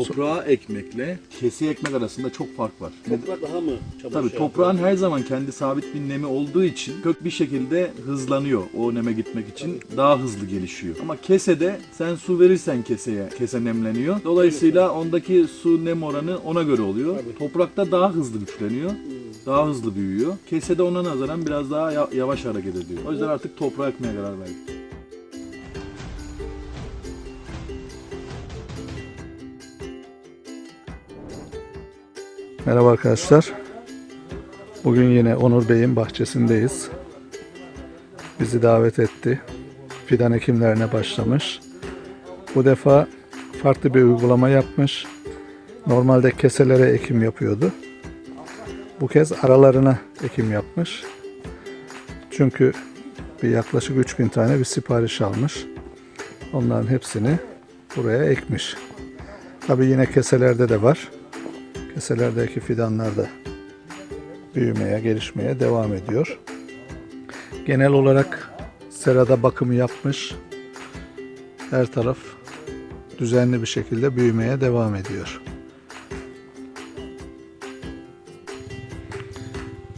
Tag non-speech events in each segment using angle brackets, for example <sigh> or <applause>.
Toprağa ekmekle keseye ekmek arasında çok fark var. Toprak daha mı çabuk Tabii şey toprağın yapıyor? her zaman kendi sabit bir nemi olduğu için kök bir şekilde hızlanıyor o neme gitmek için daha hızlı gelişiyor. Ama kesede sen su verirsen keseye kese nemleniyor. Dolayısıyla ondaki su nem oranı ona göre oluyor. Tabii. Toprakta daha hızlı güçleniyor. Daha hızlı büyüyor. Kesede ona nazaran biraz daha ya- yavaş hareket ediyor. O yüzden artık toprağa ekmeye karar verdik. Merhaba arkadaşlar. Bugün yine Onur Bey'in bahçesindeyiz. Bizi davet etti. Fidan ekimlerine başlamış. Bu defa farklı bir uygulama yapmış. Normalde keselere ekim yapıyordu. Bu kez aralarına ekim yapmış. Çünkü bir yaklaşık 3000 tane bir sipariş almış. Onların hepsini buraya ekmiş. Tabii yine keselerde de var. Keselerdeki fidanlar da büyümeye, gelişmeye devam ediyor. Genel olarak serada bakımı yapmış. Her taraf düzenli bir şekilde büyümeye devam ediyor.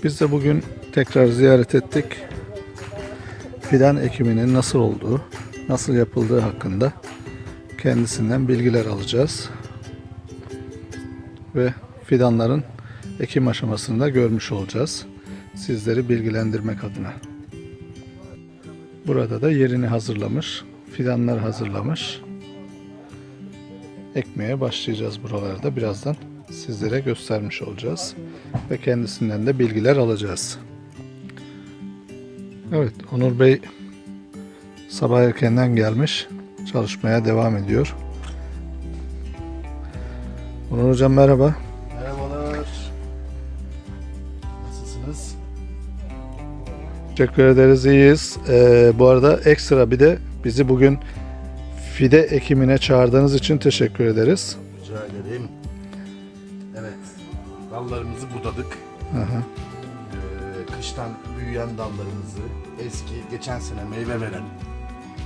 Biz de bugün tekrar ziyaret ettik. Fidan ekiminin nasıl olduğu, nasıl yapıldığı hakkında kendisinden bilgiler alacağız ve fidanların ekim aşamasını da görmüş olacağız. Sizleri bilgilendirmek adına. Burada da yerini hazırlamış, fidanlar hazırlamış. Ekmeye başlayacağız buralarda. Birazdan sizlere göstermiş olacağız ve kendisinden de bilgiler alacağız. Evet, Onur Bey sabah erkenden gelmiş, çalışmaya devam ediyor. Onur Hocam merhaba. Nasılsınız? Teşekkür ederiz, iyiyiz. Ee, bu arada ekstra bir de bizi bugün fide ekimine çağırdığınız için teşekkür ederiz. Rica ederim. Evet. Dallarımızı budadık. Hı. Ee, kıştan büyüyen dallarımızı, eski geçen sene meyve veren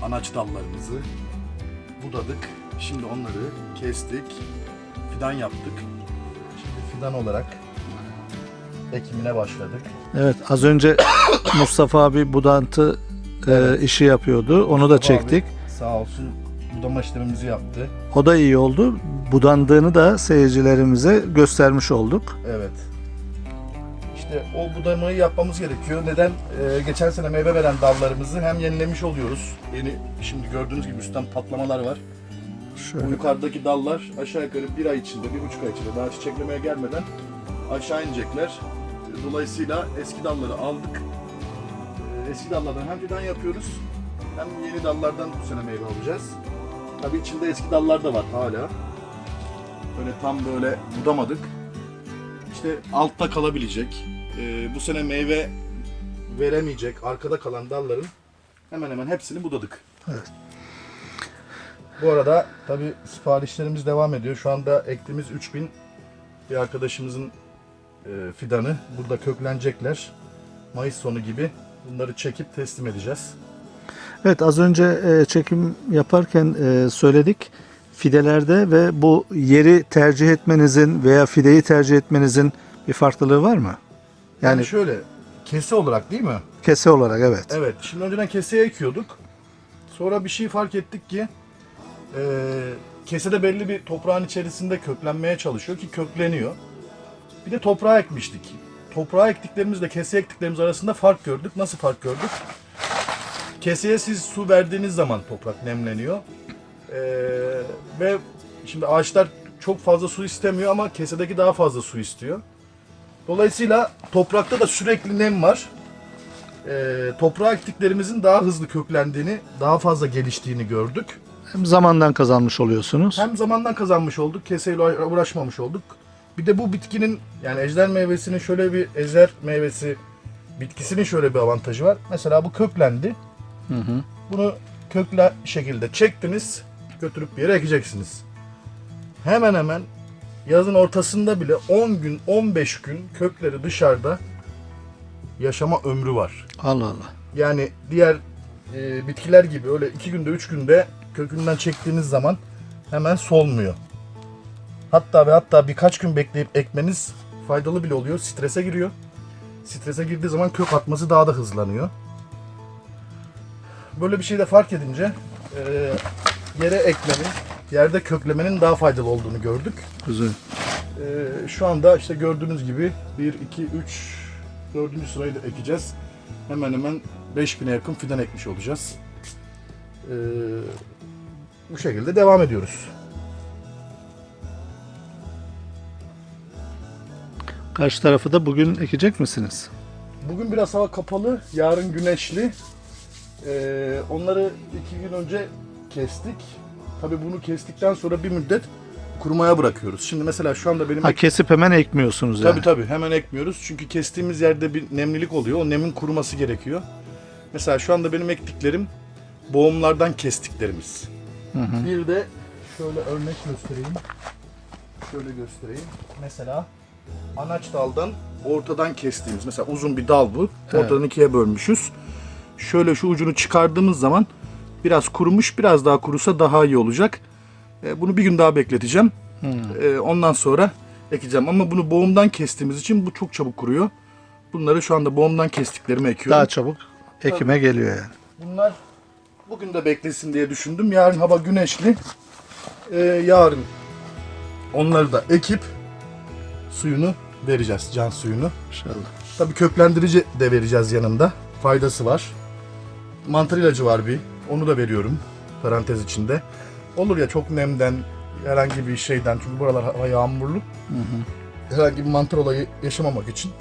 anaç dallarımızı budadık. Şimdi onları kestik, fidan yaptık. Şimdi fidan olarak ekimine başladık. Evet, az önce <coughs> Mustafa abi budantı e, işi yapıyordu. Onu da çektik. Abi sağ olsun budama işlemimizi yaptı. O da iyi oldu. Budandığını da seyircilerimize göstermiş olduk. Evet. İşte o budamayı yapmamız gerekiyor. Neden? Ee, geçen sene meyve veren dallarımızı hem yenilemiş oluyoruz. Yeni şimdi gördüğünüz gibi üstten patlamalar var. Bu Şöyle. yukarıdaki dallar aşağı yukarı bir ay içinde, bir buçuk ay içinde daha çiçeklemeye gelmeden aşağı inecekler. Dolayısıyla eski dalları aldık. Ee, Eski dallardan hem fidan yapıyoruz hem yeni dallardan bu sene meyve alacağız. Tabii içinde eski dallar da var hala. Böyle tam böyle budamadık. İşte altta kalabilecek, ee, bu sene meyve veremeyecek arkada kalan dalların hemen hemen hepsini budadık. Evet. Bu arada tabi siparişlerimiz devam ediyor. Şu anda ektiğimiz 3000 bir arkadaşımızın e, fidanı. Burada köklenecekler. Mayıs sonu gibi bunları çekip teslim edeceğiz. Evet, az önce e, çekim yaparken e, söyledik. Fidelerde ve bu yeri tercih etmenizin veya fideyi tercih etmenizin bir farklılığı var mı? Yani, Yani şöyle kese olarak değil mi? kese olarak evet. Evet. Şimdi önceden keseye ekiyorduk. Sonra bir şey fark ettik ki e, kesede belli bir toprağın içerisinde köklenmeye çalışıyor ki kökleniyor. Bir de toprağa ekmiştik. Toprağa ektiklerimizle keseye ektiklerimiz arasında fark gördük. Nasıl fark gördük? Keseye siz su verdiğiniz zaman toprak nemleniyor. E, ve şimdi ağaçlar çok fazla su istemiyor ama kesedeki daha fazla su istiyor. Dolayısıyla toprakta da sürekli nem var e, toprağa ektiklerimizin daha hızlı köklendiğini, daha fazla geliştiğini gördük. Hem zamandan kazanmış oluyorsunuz. Hem zamandan kazanmış olduk, keseyle uğraşmamış olduk. Bir de bu bitkinin yani ejder meyvesinin şöyle bir ejder meyvesi bitkisinin şöyle bir avantajı var. Mesela bu köklendi. Hı hı. Bunu kökle şekilde çektiniz, götürüp bir yere ekeceksiniz. Hemen hemen yazın ortasında bile 10 gün, 15 gün kökleri dışarıda yaşama ömrü var. Allah Allah. Yani diğer e, bitkiler gibi öyle iki günde üç günde kökünden çektiğiniz zaman hemen solmuyor. Hatta ve hatta birkaç gün bekleyip ekmeniz faydalı bile oluyor. Strese giriyor. Strese girdiği zaman kök atması daha da hızlanıyor. Böyle bir şey de fark edince e, yere ekmenin, yerde köklemenin daha faydalı olduğunu gördük. Güzel. Ee, şu anda işte gördüğünüz gibi 1, 2, 3, 4. sırayı da ekeceğiz. Hemen hemen 5000'e yakın fidan ekmiş olacağız. Ee, bu şekilde devam ediyoruz. Karşı tarafı da bugün ekecek misiniz? Bugün biraz hava kapalı, yarın güneşli. Ee, onları iki gün önce kestik. Tabii bunu kestikten sonra bir müddet kurumaya bırakıyoruz. Şimdi mesela şu anda benim Ha kesip hemen ekmiyorsunuz yani. Tabii tabii hemen ekmiyoruz. Çünkü kestiğimiz yerde bir nemlilik oluyor. O nemin kuruması gerekiyor. Mesela şu anda benim ektiklerim boğumlardan kestiklerimiz. Bir de şöyle örnek göstereyim. Şöyle göstereyim. Mesela anaç daldan ortadan kestiğimiz. Mesela uzun bir dal bu. Ortadan ikiye bölmüşüz. Şöyle şu ucunu çıkardığımız zaman biraz kurumuş, biraz daha kurusa daha iyi olacak. E, Bunu bir gün daha bekleteceğim. E, Ondan sonra ekeceğim. Ama bunu boğumdan kestiğimiz için bu çok çabuk kuruyor. Bunları şu anda boğumdan kestiklerimi ekiyorum. Daha çabuk ekime geliyor yani. Bunlar bugün de beklesin diye düşündüm. Yarın hava güneşli. Ee, yarın onları da ekip suyunu vereceğiz. Can suyunu. İnşallah. Tabii köklendirici de vereceğiz yanında. Faydası var. Mantar ilacı var bir. Onu da veriyorum parantez içinde. Olur ya çok nemden herhangi bir şeyden çünkü buralar hava yağmurlu. Herhangi bir mantar olayı yaşamamak için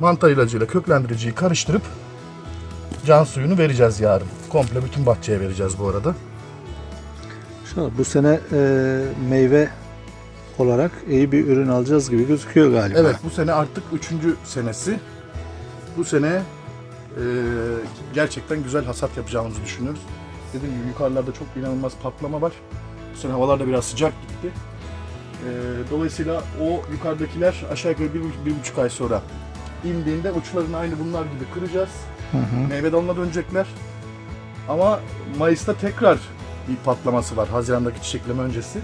mantar ilacıyla köklendiriciyi karıştırıp can suyunu vereceğiz yarın. Komple bütün bahçeye vereceğiz bu arada. İnşallah bu sene e, meyve olarak iyi bir ürün alacağız gibi gözüküyor galiba. Evet bu sene artık üçüncü senesi. Bu sene e, gerçekten güzel hasat yapacağımızı düşünüyoruz. Dediğim gibi yukarılarda çok inanılmaz patlama var. Bu sene havalar da biraz sıcak gitti. E, dolayısıyla o yukarıdakiler aşağı yukarı bir, bir buçuk ay sonra indiğinde uçlarını aynı bunlar gibi kıracağız. Meyve dalına dönecekler. Ama Mayıs'ta tekrar bir patlaması var. Haziran'daki çiçekleme öncesi.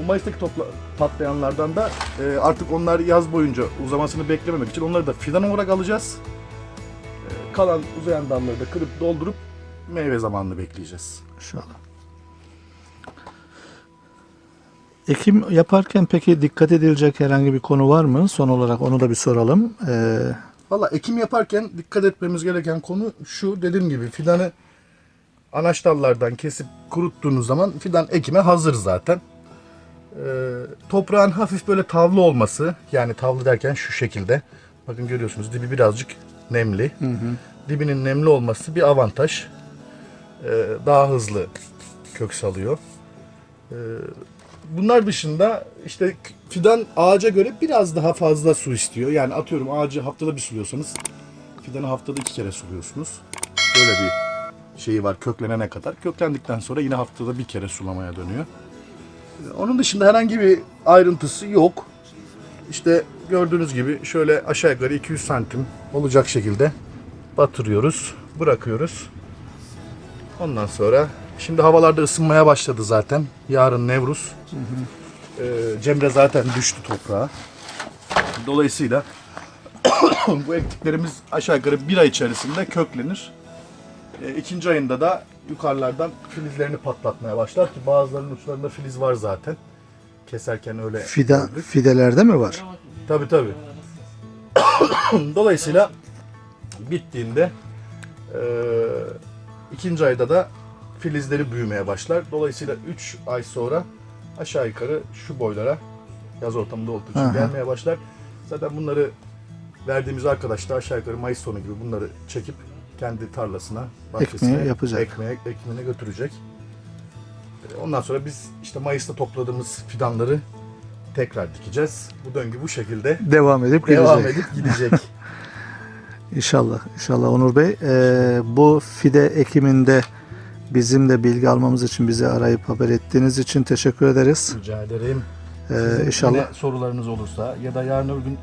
O Mayıs'taki topla, patlayanlardan da e, artık onlar yaz boyunca uzamasını beklememek için onları da fidan olarak alacağız. E, kalan uzayan dalları da kırıp doldurup meyve zamanını bekleyeceğiz. İnşallah. Ekim yaparken peki dikkat edilecek herhangi bir konu var mı? Son olarak onu da bir soralım. Ee, Valla ekim yaparken dikkat etmemiz gereken konu şu dediğim gibi fidanı anaç dallardan kesip kuruttuğunuz zaman fidan ekime hazır zaten. Ee, toprağın hafif böyle tavlı olması yani tavlı derken şu şekilde bakın görüyorsunuz dibi birazcık nemli. Dibinin nemli olması bir avantaj. Ee, daha hızlı kök salıyor. Ee, bunlar dışında işte fidan ağaca göre biraz daha fazla su istiyor. Yani atıyorum ağacı haftada bir suluyorsanız fidanı haftada iki kere suluyorsunuz. Böyle bir şeyi var köklenene kadar. Köklendikten sonra yine haftada bir kere sulamaya dönüyor. Onun dışında herhangi bir ayrıntısı yok. İşte gördüğünüz gibi şöyle aşağı yukarı 200 santim olacak şekilde batırıyoruz, bırakıyoruz. Ondan sonra şimdi havalarda ısınmaya başladı zaten. Yarın Nevruz. Ee, Cemre zaten düştü toprağa. Dolayısıyla <coughs> bu ektiklerimiz aşağı yukarı bir ay içerisinde köklenir. Ee, ikinci ayında da yukarılardan filizlerini patlatmaya başlar ki bazılarının uçlarında filiz var zaten. Keserken öyle fida, gördük. fidelerde mi var? Tabii tabii. <coughs> Dolayısıyla bittiğinde eee, ikinci ayda da filizleri büyümeye başlar. Dolayısıyla 3 ay sonra aşağı yukarı şu boylara yaz ortamında olduğu için Aha. gelmeye başlar. Zaten bunları verdiğimiz arkadaş da aşağı yukarı Mayıs sonu gibi bunları çekip kendi tarlasına, bahçesine, Ekmeği yapacak. ekmeğe, ekimine götürecek. Ondan sonra biz işte Mayıs'ta topladığımız fidanları tekrar dikeceğiz. Bu döngü bu şekilde Devam edip devam gidecek. edip gidecek. <laughs> İnşallah. İnşallah Onur Bey. Ee, bu fide ekiminde bizim de bilgi almamız için bizi arayıp haber ettiğiniz için teşekkür ederiz. Rica ederim. Ee, inşallah sorularınız olursa ya da yarın öbür gün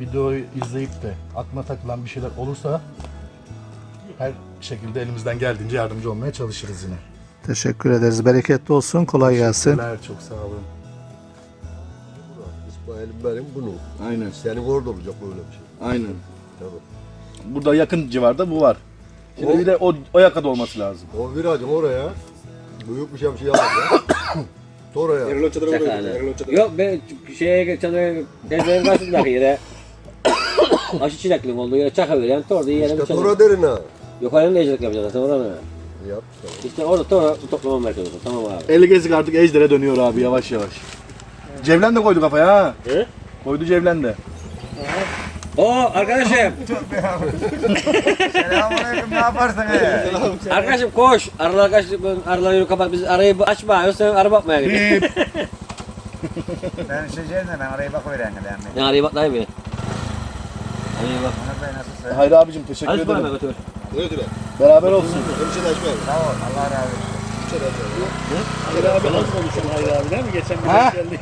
videoyu izleyip de aklına takılan bir şeyler olursa her şekilde elimizden geldiğince yardımcı olmaya çalışırız yine. teşekkür ederiz. Bereketli olsun. Kolay gelsin. Teşekkürler, Çok sağ olun. İsmail'im benim bunu. Aynen. Senin orada olacak böyle bir şey. Aynen. Tabii. Burada yakın civarda bu var. Şimdi O- bir de o, o yakada olması lazım. O virajın oraya büyük bir şemsiye <coughs> alacak. Oraya. Erol Çadır'a Çakal. vuruyor. Erol Çadır'a. Yok ben şeye çadırın evlerin karşısındaki yere <coughs> aşı çilekliyim olduğu yere çaka veren orada yiyelim İşte çadır. Tora derin ha. Yukarıda da ecek yapacağız zaten oranı. Yap. Tamam. İşte orada tora toplama merkezi olsun tamam abi. Eli gezik artık ejdere dönüyor abi yavaş yavaş. Cevlen de koydu kafaya ha. He? Koydu Cevlen de. Oo arkadaşım. <laughs> Selamünaleyküm ne yaparsın he? arkadaşım koş. Aralar arkadaş araları yürü kapat biz arayı açma yoksa araba bakmaya gidiyor. <laughs> Ben işeceğim de ben arayı bak öyle yani. Ne arayı bak dayı bir. Arayı bak. Onur Bey nasılsın? Hayır abicim teşekkür Hadi bana ederim. götür. Beraber olsun. Hemşire açmayalım. Sağ ol Allah razı olsun. Hayır abi nasıl konuşuyorsun Hayır abi değil mi? Geçen bir geldi.